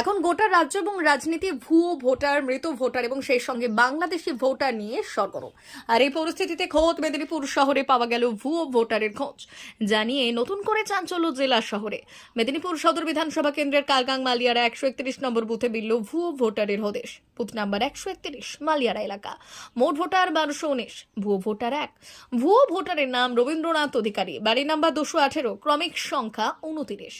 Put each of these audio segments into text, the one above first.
এখন গোটা রাজ্য এবং রাজনীতি ভুয়ো ভোটার, মৃত ভোটার এবং সেই সঙ্গে বাংলাদেশি ভোটার নিয়ে সরগরম। আর এই পরিস্থিতিতে খোদ মেদিনীপুর শহরে পাওয়া গেল ভুয়ো ভোটারের খোঁজ। জানিয়ে নতুন করে চাঞ্চল্য জেলা শহরে। মেদিনীপুর সদর বিধানসভা কেন্দ্রের কালগাং মালিয়ারা একশো একত্রিশ নম্বর বুথে বিলল ভুয়ো ভোটারের হদেশ। বুথ নাম্বার একশো একত্রিশ, মালিয়ারা এলাকা। মোট ভোটার বারোশো উনিশ, ভুয়ো ভোটার এক। ভুয়ো ভোটারের নাম রবীন্দ্রনাথ অধিকারী বাড়ি নাম্বার দুশো আঠেরো, ক্রমিক সংখ্যা উনতিরিশ।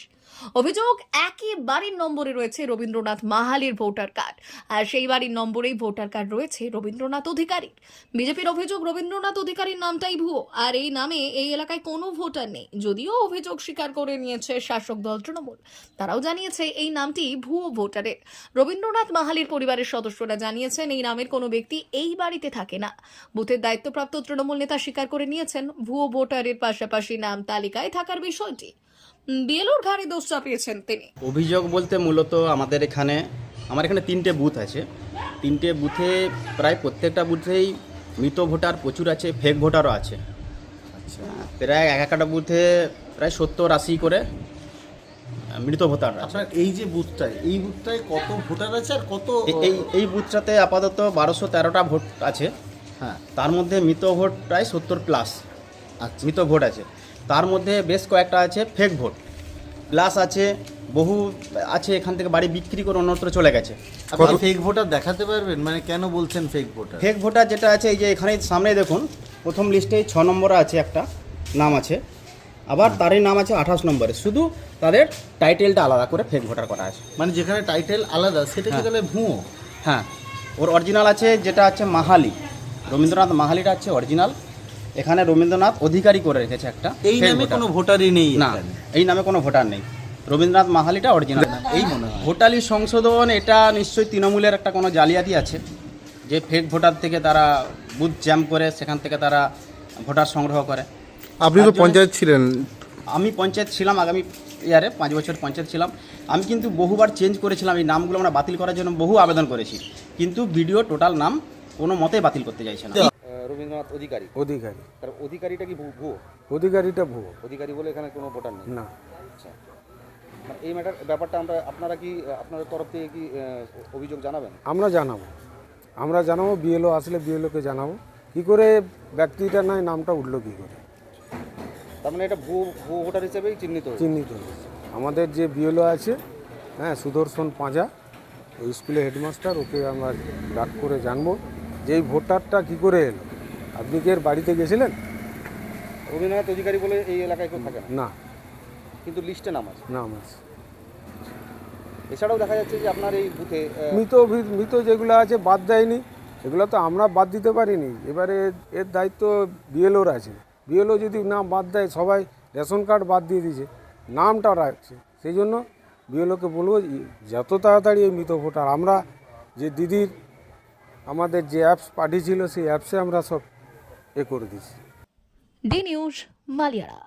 অভিযোগ একই বাড়ির নম্বরে রয়েছে রবীন্দ্রনাথ মাহালির ভোটার কার্ড। আর সেই বাড়ির নম্বরেই ভোটার কার্ড রয়েছে রবীন্দ্রনাথ অধিকারীর। বিজেপির অভিযোগ, রবীন্দ্রনাথ অধিকারীর নামটাই ভুয়ো। আর এই নামে এই এলাকায় কোনো ভোটার নেই। যদিও অভিযোগ স্বীকার করে নিয়েছে শাসক দল তৃণমূল। তারাও জানিয়েছে এই নামটি ভুয়ো ভোটারের। রবীন্দ্রনাথ মাহালির পরিবারের সদস্যরা জানিয়েছেন, এই নামের কোনো ব্যক্তি এই বাড়িতে থাকে না। বুথের দায়িত্বপ্রাপ্ত তৃণমূল নেতা স্বীকার করে নিয়েছেন, ভুয়ো ভোটারের পাশাপাশি নাম তালিকায় থাকার বিষয়টি। বিএলওর ঘাড়ে দোষ চাপিয়েছেন তিনি। অভিযোগ বলতে মূলত আমাদের এখানে আমার এখানে তিনটে বুথ আছে। তিনটে বুথে প্রায় প্রত্যেকটা বুথেই মৃত ভোটার প্রচুর আছে ফেক ভোটারও আছে। আচ্ছা প্রায় এক একটা বুথে প্রায় সত্তর আশি করে মৃত ভোটার আছে। আপনার এই যে বুথটায় এই বুথটায় কত ভোটার আছে আর কত এই এই বুথটাতে আপাতত বারোশো তেরোটা ভোট আছে। হ্যাঁ। তার মধ্যে মৃত ভোট প্রায় সত্তর প্লাস মৃত ভোট আছে। তার মধ্যে বেশ কয়েকটা আছে ফেক ভোট প্লাস আছে বহু আছে এখান থেকে বাড়ি বিক্রি করে অন্যত্র চলে গেছে। আপনি ফেক ভোটার দেখাতে পারবেন? মানে কেন বলছেন ফেক ভোটার ফেক ভোটার যেটা আছে এই যে এখানে সামনে দেখুন প্রথম লিস্টে ছ নম্বরে আছে একটা নাম আছে। আবার তারই নাম আছে আঠাশ নম্বরে। শুধু তাদের টাইটেলটা আলাদা করে ফেক ভোটার করা আছে। মানে যেখানে টাইটেল আলাদা সেটা কি হ্যাঁ। ভুয়ো? হ্যাঁ। ওর অরিজিনাল আছে যেটা আছে মাহালি। রবীন্দ্রনাথ মাহালিটা আছে অরিজিনাল এখানে রবীন্দ্রনাথ অধিকারী করে রেখেছে একটা এই নামে কোনো ভোটারই নেই না এই নামে কোনো ভোটার নেই। রবীন্দ্রনাথ মাহালিটা অরিজিনাল এই মনে হয়। ভোটালি সংশোধন এটা নিশ্চয়ই তৃণমূলের একটা কোনো জালিয়াতি আছে যে ফেক ভোটার থেকে তারা বুথ জ্যাম করে সেখান থেকে তারা ভোটার সংগ্রহ করে। আপনি তো পঞ্চায়েত ছিলেন। আমি পঞ্চায়েত ছিলাম আগামী ইয়ারে পাঁচ বছর পঞ্চায়েত ছিলাম। আমি কিন্তু বহুবার চেঞ্জ করেছিলাম এই নামগুলো আমরা বাতিল করার জন্য বহু আবেদন করেছি। কিন্তু ভিডিও টোটাল নাম কোনো মতেই বাতিল করতে চাইছে না। রবীন্দ্রনাথ অধিকারী। অধিকারী। তার অধিকারীটা কি ভু- ভুয়ো? অধিকারীটা ভুয়ো। অধিকারী বলে এখানে কোনো ভোটার নেই? না। আচ্ছা। মানে এই ম্যাটার ব্যাপারটা আমরা আপনারা কি আপনাদের তরফ থেকে কি অভিযোগ জানাবেন? আমরা জানাব। আমরা জানাব বিএলও আসলে বিএলওকে জানাব। কি করে ব্যক্তিটা নয় নামটা উঠল কি করে? তার মানে এটা ভুয়ো ভুয়ো ভোটার হিসেবেই চিহ্নিত চিহ্নিত আমাদের যে বিএলও আছে হ্যাঁ সুদর্শন পাঁজা ওই স্কুলের হেডমাস্টার ওকে আমরা ডাক করে জানব যে এই ভোটারটা কি করে এলো। আপনি কি এর বাড়িতে গেছিলেন? রবীন্দ্রনাথ অধিকারী বলে এই এলাকায় কেউ থাকে না। কিন্তু লিস্টে নাম আছে। নাম আছে। এছাড়াও দেখা যাচ্ছে যে আপনার এই বুথে মৃত মৃত যেগুলো আছে বাদ দেয়নি। এগুলো তো আমরা বাদ দিতে পারিনি। এবারে এর দায়িত্ব বিএলওর আছে। বিএলও যদি না বাদ দেয় সবাই রেশন কার্ড বাদ দিয়ে দিয়েছে। নামটা রাখছে। সেই জন্য বিএলওকে বলব যত তাড়াতাড়ি এই মৃত ভোটার আমরা যে দিদির আমাদের যে অ্যাপস পাঠিয়েছিল সেই অ্যাপসে আমরা সব এ করে দিয়েছি ডি নিউজ মালিয়ারা।